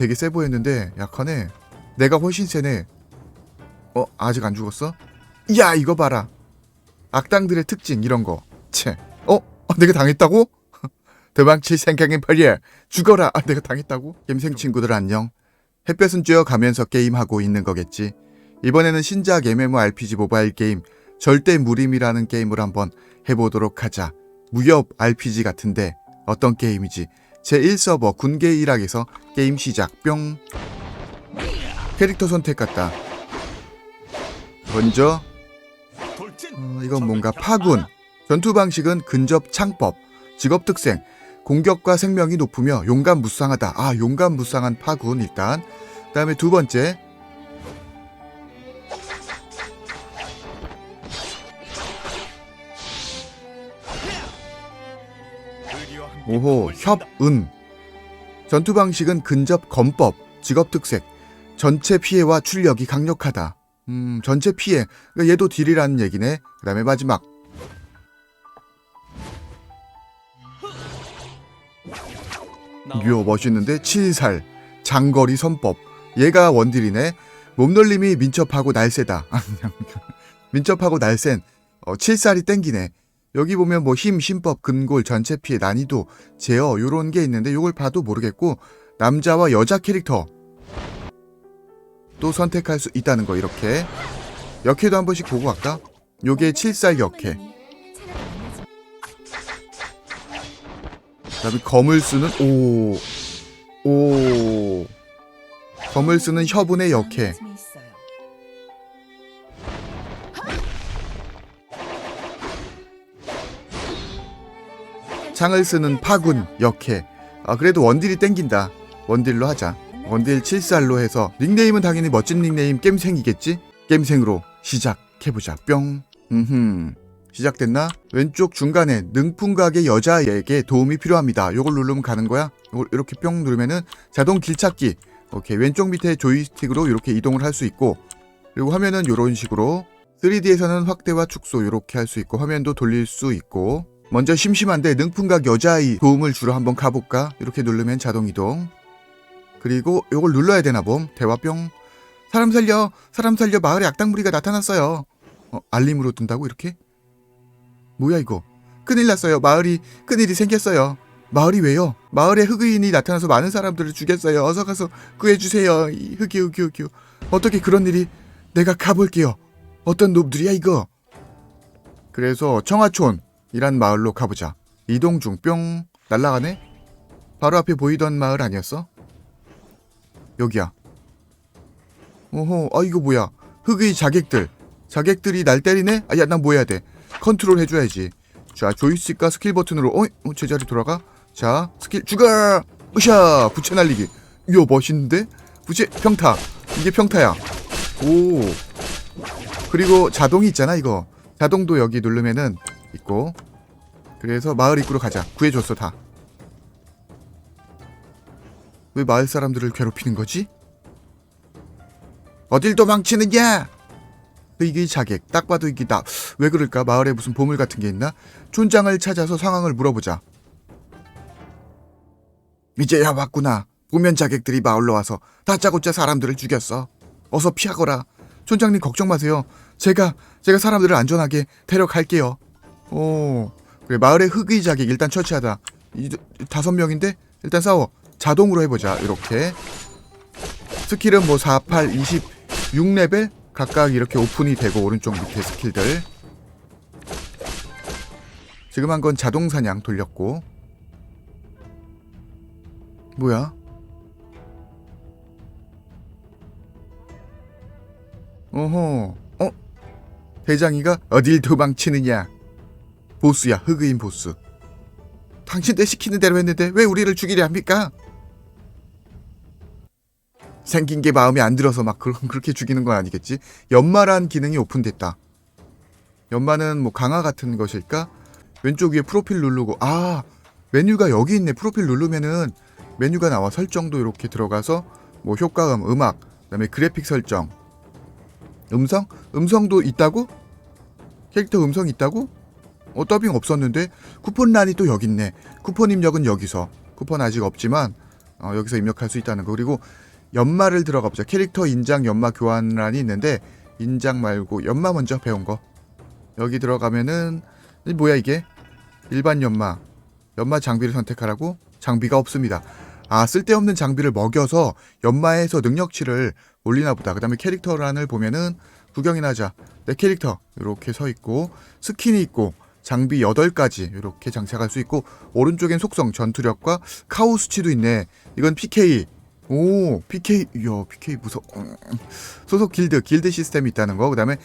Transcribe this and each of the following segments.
되게 세 보였는데 약하네. 내가 훨씬 세네. 어 아직 안 죽었어? 야 이거 봐라. 악당들의 특징 이런 거. 채. 어? 아, 내가 당했다고? 도망칠 생각엔 버려. 죽어라. 아, 내가 당했다고? 겜생 친구들 안녕. 햇볕은 쬐어 가면서 게임하고 있는 거겠지. 이번에는 신작 MMORPG 모바일 게임 절대 무림이라는 게임을 한번 해보도록 하자. 무협 RPG 같은데 어떤 게임이지? 제1서버 군계 1학에서 게임 시작 뿅. 캐릭터 선택 같다. 먼저 어, 이건 뭔가 파군. 전투 방식은 근접 창법. 직업 특생. 공격과 생명이 높으며 용감 무쌍하다. 아, 용감 무쌍한 파군 일단. 그 다음에 두 번째. 오호, 협은. 전투 방식은 근접 검법, 직업 특색. 전체 피해와 출력이 강력하다. 음, 전체 피해. 그러니까 얘도 딜이라는 얘기네. 그다음에 마지막. 요 멋있는데 칠살 장거리 선법 얘가 원딜이네 몸놀림이 민첩하고 날쌔다 민첩하고 날쌘 어, 칠살이 땡기네 여기 보면 뭐 힘, 심법, 근골, 전체 피해, 난이도, 제어 요런 게 있는데 요걸 봐도 모르겠고 남자와 여자 캐릭터 또 선택할 수 있다는 거 이렇게 역해도 한 번씩 보고 갈까? 요게 칠살 역해 그 다음에 검을 쓰는 오. 오. 쓰는 혀분의 역해. 창을 쓰는 파군 역해. 아 그래도 원딜이 땡긴다. 원딜로 하자. 원딜 7살로 해서 닉네임은 당연히 멋진 닉네임 겜생이겠지? 겜생으로 시작해보자. 뿅. 음흠. 시작됐나? 왼쪽 중간에 능풍각의 여자에게 도움이 필요합니다. 요걸 누르면 가는 거야? 요걸 이렇게 뿅 누르면은 자동 길찾기. 오케이. 왼쪽 밑에 조이스틱으로 이렇게 이동을 할 수 있고 그리고 화면은 요런 식으로 3D에서는 확대와 축소 이렇게 할 수 있고 화면도 돌릴 수 있고 먼저 심심한데 능풍각 여자아이 도움을 주러 한번 가볼까? 이렇게 누르면 자동 이동. 그리고 요걸 눌러야 되나 봄. 대화 뿅. 사람 살려. 사람 살려. 마을에 악당무리가 나타났어요. 어, 알림으로 뜬다고 이렇게? 뭐야 이거? 큰일 났어요. 마을이 큰일이 생겼어요. 마을이 왜요? 마을에 흑의인이 나타나서 많은 사람들을 죽였어요. 어서 가서 구해주세요. 이 흑이 흑이 흑이. 어떻게 그런 일이? 내가 가볼게요. 어떤 놈들이야 이거? 그래서 청하촌 이란 마을로 가보자. 이동 중 뿅 날라가네. 바로 앞에 보이던 마을 아니었어? 여기야. 오호, 아 이거 뭐야? 흑의 자객들. 자객들이 날 때리네? 아, 야, 난 뭐 해야 돼? 컨트롤 해줘야지. 자, 조이스틱과 스킬 버튼으로, 어, 어 제자리 돌아가. 자, 스킬, 죽어! 으쌰! 부채 날리기. 이야, 멋있는데? 부채, 평타. 이게 평타야. 오. 그리고 자동이 있잖아, 이거. 자동도 여기 누르면은 있고. 그래서 마을 입구로 가자. 구해줬어, 다. 왜 마을 사람들을 괴롭히는 거지? 어딜 도망치느냐? 이게 자객. 딱 봐도 이게 나. 왜 그럴까? 마을에 무슨 보물 같은 게 있나? 촌장을 찾아서 상황을 물어보자. 이제야 왔구나. 보면 자객들이 마을로 와서 다짜고짜 사람들을 죽였어. 어서 피하거라. 촌장님 걱정 마세요. 제가 제가 사람들을 안전하게 데려갈게요. 오. 그래 마을의 흑의 자객 일단 처치하다. 이 다섯 명인데 일단 싸워. 자동으로 해보자. 이렇게. 스킬은 뭐 4, 8, 26레벨 각각 이렇게 오픈이 되고 오른쪽 밑에 스킬들 지금 한 건 자동 사냥 돌렸고 뭐야? 어허 어? 대장이가 어딜 도망치느냐 보스야 흑의인 보스 당신들 시키는 대로 했는데 왜 우리를 죽이려 합니까? 생긴 게 마음에 안 들어서 막 그런 그렇게 죽이는 건 아니겠지. 연마란 기능이 오픈됐다. 연마는 뭐 강화 같은 것일까? 왼쪽 위에 프로필 누르고 아 메뉴가 여기 있네. 프로필 누르면은 메뉴가 나와 설정도 이렇게 들어가서 뭐 효과음, 음악, 그다음에 그래픽 설정, 음성, 음성도 있다고? 캐릭터 음성 있다고? 어 더빙 없었는데 쿠폰란이 또 여기 있네. 쿠폰 입력은 여기서. 쿠폰 아직 없지만 어, 여기서 입력할 수 있다는 거. 그리고 연마를 들어가 보자. 캐릭터 인장 연마 교환란이 있는데 인장 말고 연마 먼저 배운 거. 여기 들어가면은 이 뭐야 이게? 일반 연마. 연마 장비를 선택하라고? 장비가 없습니다. 아 쓸데없는 장비를 먹여서 연마에서 능력치를 올리나 보다. 그 다음에 캐릭터란을 보면은 구경이나 하자. 내 캐릭터. 이렇게 서 있고 스킨이 있고 장비 8가지 이렇게 장착할 수 있고 오른쪽엔 속성 전투력과 카오 수치도 있네. 이건 PK 오 PK 이야 PK 무서 음, 소속 길드 길드 시스템이 있다는 거. 그다음에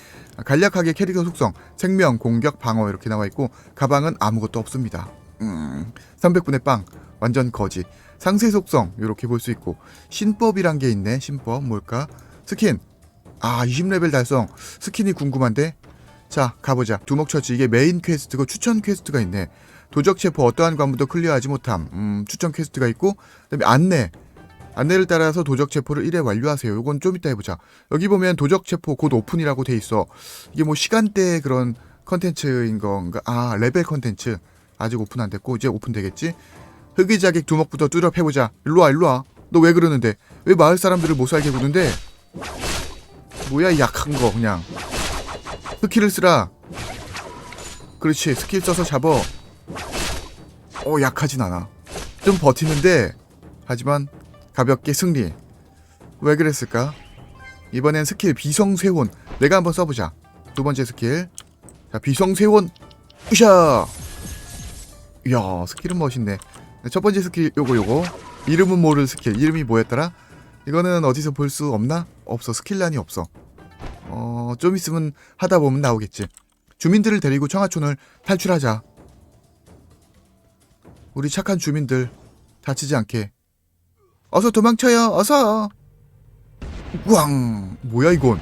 간략하게 캐릭터 속성 생명 공격 방어 이렇게 나와 있고 가방은 아무것도 없습니다. 음 300분의 빵 완전 거지. 상세 속성 이렇게 볼 수 있고 신법이란 게 있네. 신법 뭘까? 스킨. 아 20레벨 달성. 스킨이 궁금한데 자 가보자. 두목처치. 이게 메인 퀘스트고 추천 퀘스트가 있네. 도적 체포 어떠한 관문도 클리어하지 못함. 음, 추천 퀘스트가 있고 그다음에 안내. 안내를 따라서 도적 체포를 1회 완료하세요. 요건 좀 이따 해보자. 여기 보면 도적 체포 곧 오픈이라고 돼 있어. 이게 뭐 시간대 그런 컨텐츠인 건가? 아 레벨 컨텐츠. 아직 오픈 안 됐고 이제 오픈 되겠지? 흑의자객 두목부터 뚜렵해보자. 일로와 일로와. 너 왜 그러는데? 왜 마을 사람들을 못 살게 구는데? 뭐야 이 약한 거 그냥 스킬을 쓰라. 그렇지 스킬 써서 잡어. 어 약하진 않아. 좀 버티는데 하지만 가볍게 승리. 왜 그랬을까? 이번엔 스킬 비성쇠혼 내가 한번 써보자. 두 번째 스킬. 자 비성쇠혼 으쌰! 이야 스킬은 멋있네 첫 번째 스킬 요거 요거. 이름은 모를 스킬. 이름이 뭐였더라? 이거는 어디서 볼 수 없나? 없어. 스킬란이 없어 어, 좀 있으면 하다 보면 나오겠지. 주민들을 데리고 청하촌을 탈출하자. 우리 착한 주민들 다치지 않게. 어서 도망쳐요. 어서. 우왕. 뭐야 이건?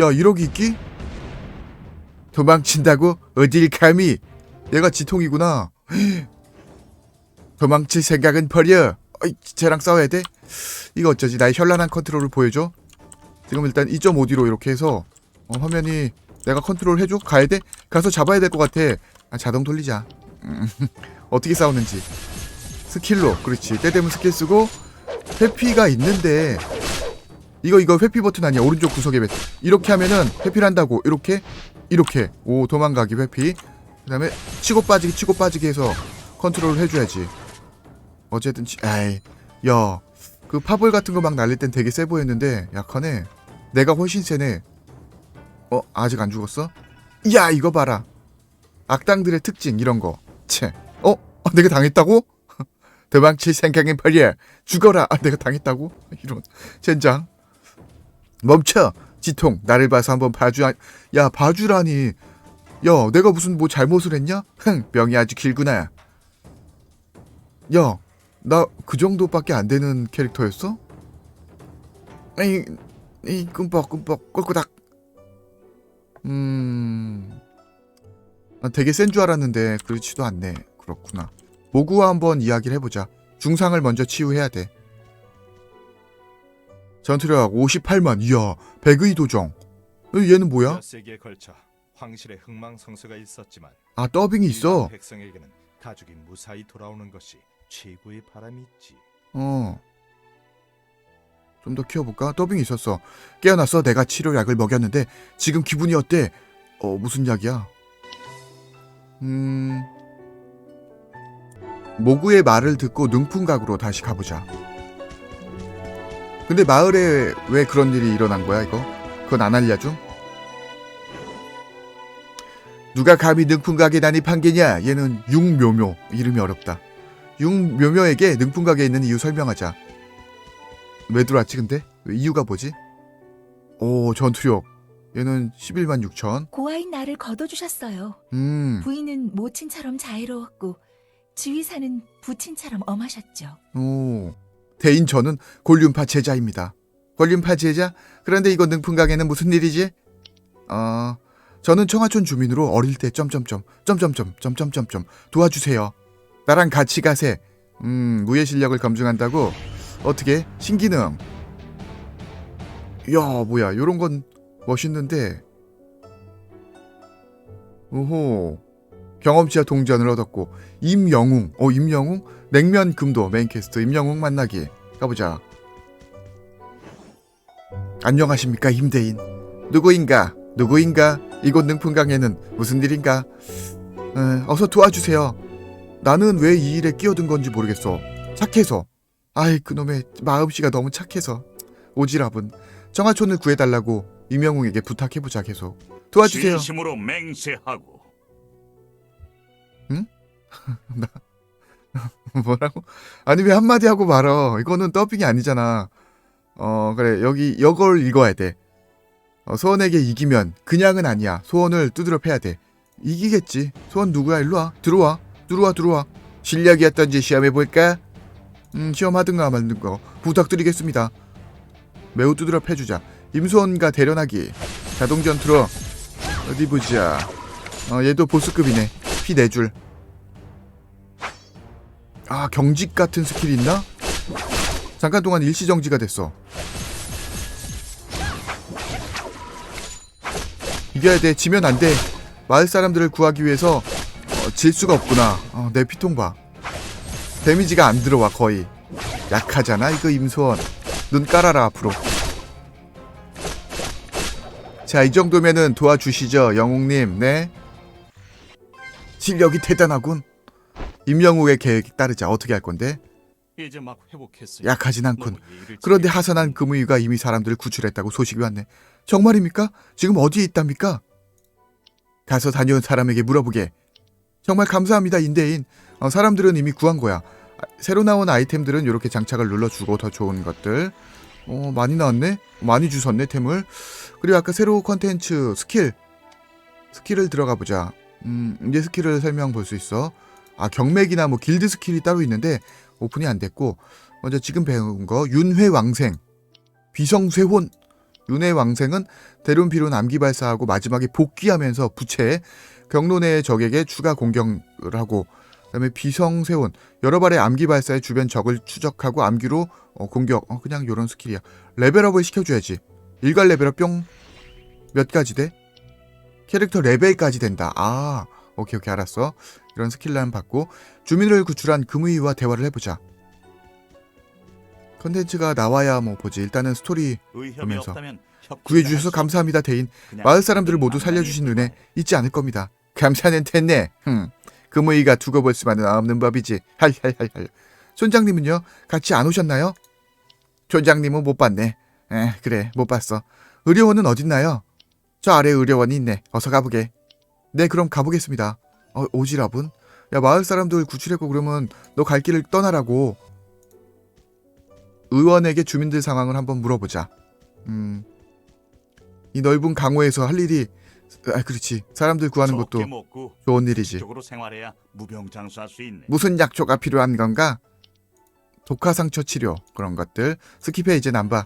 야, 이러기 있기? 도망친다고? 어딜 감히? 얘가 지통이구나. 도망칠 생각은 버려. 어이, 쟤랑 싸워야 돼? 이거 어쩌지? 나의 현란한 컨트롤을 보여줘. 지금 일단 2.5D로 이렇게 해서 어, 화면이 내가 컨트롤 해줘? 가야 돼? 가서 잡아야 될 것 같아. 아, 자동 돌리자. 음, 어떻게 싸우는지. 스킬로, 그렇지. 때 되면 스킬 쓰고 회피가 있는데 이거 이거 회피 버튼 아니야? 오른쪽 구석에 회피. 이렇게 하면은 회피를 한다고. 이렇게 이렇게 오 도망가기 회피. 그 다음에 치고 빠지기 치고 빠지기 해서 컨트롤을 해줘야지. 어쨌든 치... 에이 야 그 파벌 같은 거 막 날릴 땐 되게 세 보였는데 약하네. 내가 훨씬 세네. 어 아직 안 죽었어? 야 이거 봐라. 악당들의 특징 이런 거. 채. 어? 아, 내가 당했다고? 도망칠 생각엔 버려. 죽어라. 아, 내가 당했다고? 이런 젠장. 멈춰. 지통 나를 봐서 한번 봐주. 야 봐주라니. 야 내가 무슨 뭐 잘못을 했냐? 흥 명이 아주 길구나. 야 나 그 정도밖에 안 되는 캐릭터였어? 이, 이 끔뻑끔뻑 꼴꼬닥. 음, 아, 되게 센 줄 알았는데 그렇지도 않네. 그렇구나. 모구와 한번 이야기를 해보자. 중상을 먼저 치유해야 돼. 전투력 58만. 이야, 백의 도정. 어, 얘는 뭐야? 몇 세기에 걸쳐 황실의 흥망성쇠가 있었지만 아 더빙이 있어. 백성에게는 가족이 무사히 돌아오는 것이 최고의 바람이 있지. 어. 좀 더 키워볼까? 더빙이 있었어. 깨어났어. 내가 치료약을 먹였는데 지금 기분이 어때? 어 무슨 약이야? 음. 모구의 말을 듣고 능풍각으로 다시 가보자. 근데 마을에 왜 그런 일이 일어난 거야 이거? 그건 안 알려줌? 누가 감히 능풍각에 난입한 게냐? 얘는 융묘묘 이름이 어렵다. 융묘묘에게 능풍각에 있는 이유 설명하자. 왜 들어왔지 근데? 왜 이유가 뭐지? 오 전투력 얘는 11만 6천 고아인 나를 거둬주셨어요. 음, 부인은 모친처럼 자애로웠고 지휘사는 부친처럼 엄하셨죠. 오 대인 저는 골륜파 제자입니다 골륜파 제자? 그런데 이거 능풍각에는 무슨 일이지? 어 저는 청하촌 주민으로 어릴 때 점점점 점점점 점점점점 도와주세요 나랑 같이 가세. 음 무예 실력을 검증한다고? 어떻게? 신기능. 야 뭐야. 요런 건 멋있는데. 오호. 경험치와 동전을 얻었고. 임영웅. 어 임영웅? 냉면 금도 메인 캐스트 임영웅 만나기. 가보자. 안녕하십니까 임대인. 누구인가? 누구인가? 이곳 능풍강에는 무슨 일인가? 에, 어서 도와주세요 나는 왜 이 일에 끼어든 건지 모르겠어 착해서 아이 그놈의 마음씨가 너무 착해서 오지랖은 정하촌을 구해달라고 임영웅에게 부탁해보자 계속 도와주세요 진심으로 맹세하고 뭐라고? 아니 왜 한마디 하고 말어? 이거는 더빙이 아니잖아. 어 그래 여기 이걸 읽어야 돼. 어, 소원에게 이기면 그냥은 아니야. 소원을 두드려 패야 돼. 이기겠지. 소원 누구야? 일로 와. 들어와. 들어와 들어와. 실력이 어떤지 시험해 볼까? 음 시험하든가 말든가 부탁드리겠습니다. 매우 두드려 패주자. 임소원과 대련하기. 자동 전 투로 어디 보자. 어 얘도 보스급이네. 피네 줄. 아 경직 같은 스킬이 있나? 잠깐 동안 일시 정지가 됐어. 이겨야 돼. 지면 안 돼. 마을 사람들을 구하기 위해서 어, 질 수가 없구나. 어, 내 피통 봐. 데미지가 안 들어와 거의. 약하잖아 이거 임소원. 눈 깔아라 앞으로. 자 이 정도면은 도와주시죠 영웅님. 네. 실력이 대단하군. 임영웅의 계획 따르자 어떻게 할 건데? 약하진 않군. 예의를 그런데 지키고 하선한 금우이가 이미 사람들을 구출했다고 소식이 왔네. 정말입니까? 지금 어디에 있답니까? 가서 다녀온 사람에게 물어보게. 정말 감사합니다, 인대인. 어, 사람들은 이미 구한 거야. 아, 새로 나온 아이템들은 이렇게 장착을 눌러주고 더 좋은 것들. 어, 많이 나왔네? 많이 주셨네, 템을. 그리고 아까 새로 컨텐츠 스킬. 스킬을 들어가 보자. 음, 이제 스킬을 설명 볼 수 있어. 아, 경맥이나 뭐 길드 스킬이 따로 있는데 오픈이 안 됐고 먼저 지금 배운 거 윤회 왕생 비성쇠혼 윤회 왕생은 대룬비룬 암기 발사하고 마지막에 복귀하면서 부채 경로 내의 적에게 추가 공격을 하고 그다음에 비성세혼 여러 발의 암기 발사에 주변 적을 추적하고 암기로 어, 공격 어, 그냥 요런 스킬이야. 레벨업을 시켜줘야지. 일괄 레벨업 뿅 몇 가지 돼? 캐릭터 레벨까지 된다. 아 오케이 오케이 알았어. 이런 스킬란 받고 주민을 구출한 금의와 대화를 해보자. 컨텐츠가 나와야 뭐 보지. 일단은 스토리 협조를 구해주셔서 감사합니다 대인. 마을 사람들을 모두 살려주신 은혜 잊지 않을 겁니다 감사는 됐네. 흠. 금의가 두고 볼 수만은 없는 법이지. 할할할할. 촌장님은요? 같이 안 오셨나요? 촌장님은 못 봤네. 에 그래. 못 봤어. 의료원은 어딨나요? 저 아래 의료원이 있네. 어서 가보게. 네 그럼 가보겠습니다. 어 오지랖은? 야 마을 사람들 구출했고 그러면 너 갈 길을 떠나라고. 의원에게 주민들 상황을 한번 물어보자. 음. 이 넓은 강호에서 할 일이 아 그렇지. 사람들 구하는 것도 먹고 좋은 일이지. 적으로 생활해야 무병장수할 수 있네. 무슨 약초가 필요한 건가? 독화 상처 치료 그런 것들. 스킵해 이제 남봐.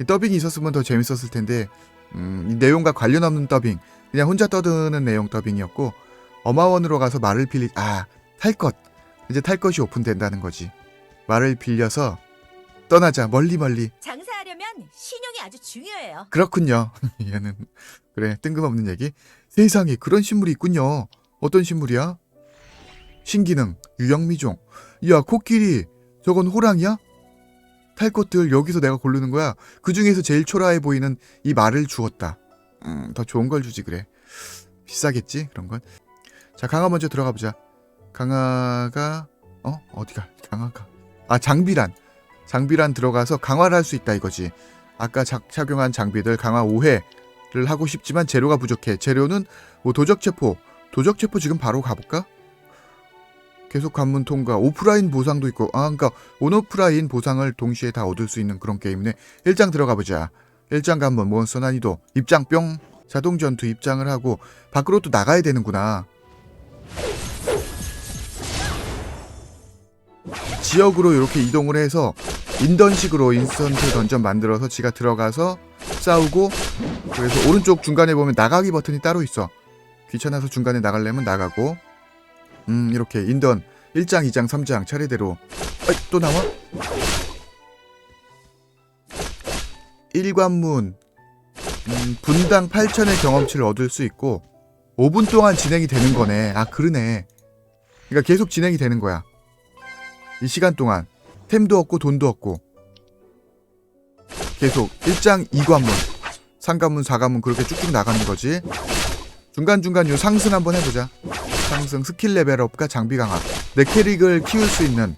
이 더빙이 있었으면 더 재밌었을 텐데 음, 이 내용과 관련 없는 더빙. 그냥 혼자 떠드는 내용 더빙이었고 어마원으로 가서 말을 빌리 아탈 것. 이제 탈 것이 오픈된다는 거지. 말을 빌려서 떠나자. 멀리 멀리. 장사하려면 신용이 아주 중요해요. 그렇군요. 얘는 그래 뜬금없는 얘기. 세상에 그런 신물이 있군요. 어떤 신물이야? 신기능 유영미종. 야 코끼리 저건 호랑이야? 탈 것들 여기서 내가 고르는 거야. 그 중에서 제일 초라해 보이는 이 말을 주었다. 음, 더 좋은 걸 주지 그래. 비싸겠지 그런 건. 자 강화 먼저 들어가 보자. 강화가 어 어디가 강화가 아 장비란 장비란 들어가서 강화를 할 수 있다 이거지. 아까 작- 착용한 장비들 강화 5회 를 하고 싶지만 재료가 부족해. 재료는 뭐 도적체포. 도적체포 지금 바로 가볼까? 계속 관문 통과. 오프라인 보상도 있고. 아, 그러니까 온오프라인 보상을 동시에 다 얻을 수 있는 그런 게임이네. 1장 들어가 보자. 1장 관문 몬스터 난이도. 입장 뿅. 자동 전투 입장을 하고 밖으로 또 나가야 되는구나. 지역으로 이렇게 이동을 해서 인던식으로 인스턴트 던전 만들어서 지가 들어가서 싸우고 그래서 오른쪽 중간에 보면 나가기 버튼이 따로 있어 귀찮아서 중간에 나가려면 나가고 음 이렇게 인던 1장 2장 3장 차례대로 어이, 또 나와? 1관문 음, 분당 8천의 경험치를 얻을 수 있고 5분 동안 진행이 되는 거네. 아, 그러네. 그러니까 계속 진행이 되는 거야. 이 시간 동안 템도 얻고 돈도 얻고 계속 1장 2관문, 3관문, 4관문 그렇게 쭉쭉 나가는 거지. 중간중간 요 상승 한번 해보자. 상승, 스킬 레벨업과 장비 강화. 내 캐릭을 키울 수 있는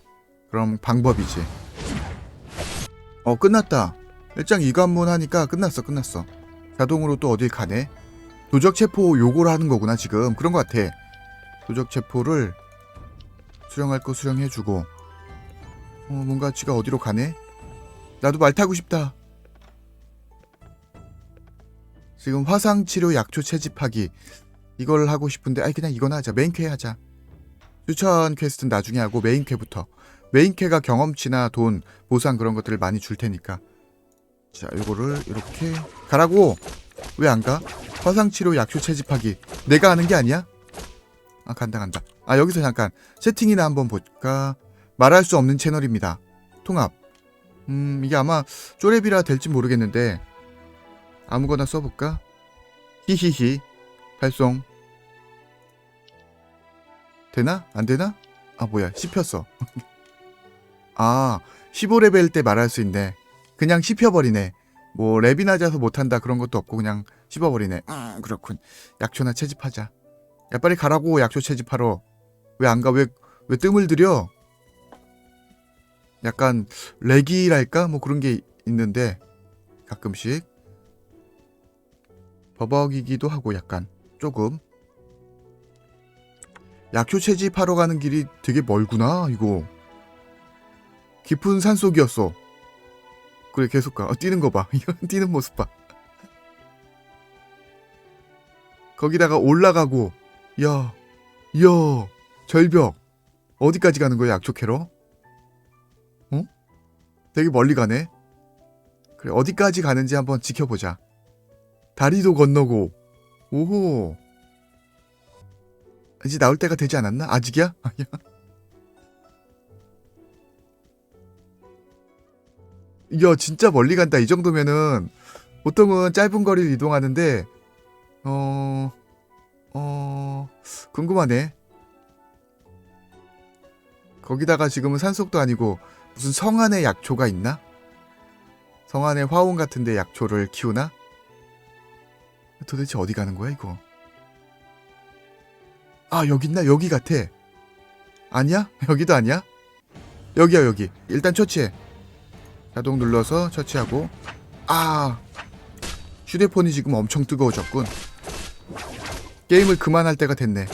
그런 방법이지. 어, 끝났다. 1장 2관문 하니까 끝났어, 끝났어. 자동으로 또 어딜 가네? 도적 체포 요걸 하는 거구나, 지금. 그런 것 같아. 도적 체포를 수령할 거 수령해주고. 어, 뭔가 지가 어디로 가네? 나도 말 타고 싶다. 지금 화상 치료 약초 채집하기. 이걸 하고 싶은데, 아니, 그냥 이거나 하자. 메인캐 하자. 추천 퀘스트는 나중에 하고 메인캐부터. 메인캐가 경험치나 돈, 보상 그런 것들을 많이 줄 테니까. 자, 이거를 이렇게 가라고. 왜 안 가? 화상 치료 약초 채집하기. 내가 하는 게 아니야? 아, 간다 간다. 아, 여기서 잠깐 세팅이나 한번 볼까? 말할 수 없는 채널입니다. 통합. 음, 이게 아마 쪼렙이라 될지 모르겠는데 아무거나 써볼까? 히히히. 발송. 되나? 안 되나? 아, 뭐야. 씹혔어. 아, 15레벨 때 말할 수 있네. 그냥 씹혀버리네. 뭐 랩이 낮아서 못한다 그런 것도 없고 그냥 씹어버리네. 음, 그렇군. 약초나 채집하자. 야 빨리 가라고 약초 채집하러. 왜 안 가? 왜, 왜 뜸을 들여? 약간 렉이랄까? 뭐 그런 게 있는데 가끔씩 버벅이기도 하고 약간 조금 약초 채집하러 가는 길이 되게 멀구나 이거 깊은 산속이었어 그래 계속 가. 어, 뛰는 거 봐. 이거 뛰는 모습 봐. 거기다가 올라가고 야, 야, 절벽 어디까지 가는 거야 약초 캐러? 어? 되게 멀리 가네. 그래 어디까지 가는지 한번 지켜보자. 다리도 건너고 오호 이제 나올 때가 되지 않았나? 아직이야? 아니야. 야 진짜 멀리 간다 이 정도면은 보통은 짧은 거리를 이동하는데 어... 어... 궁금하네 거기다가 지금은 산속도 아니고 무슨 성 안에 약초가 있나? 성 안에 화원 같은데 약초를 키우나? 도대체 어디 가는 거야 이거 아 여기 있나? 여기 같아 아니야? 여기도 아니야? 여기야 여기 일단 처치해 자동 눌러서 처치하고 아 휴대폰이 지금 엄청 뜨거워졌군 게임을 그만할 때가 됐네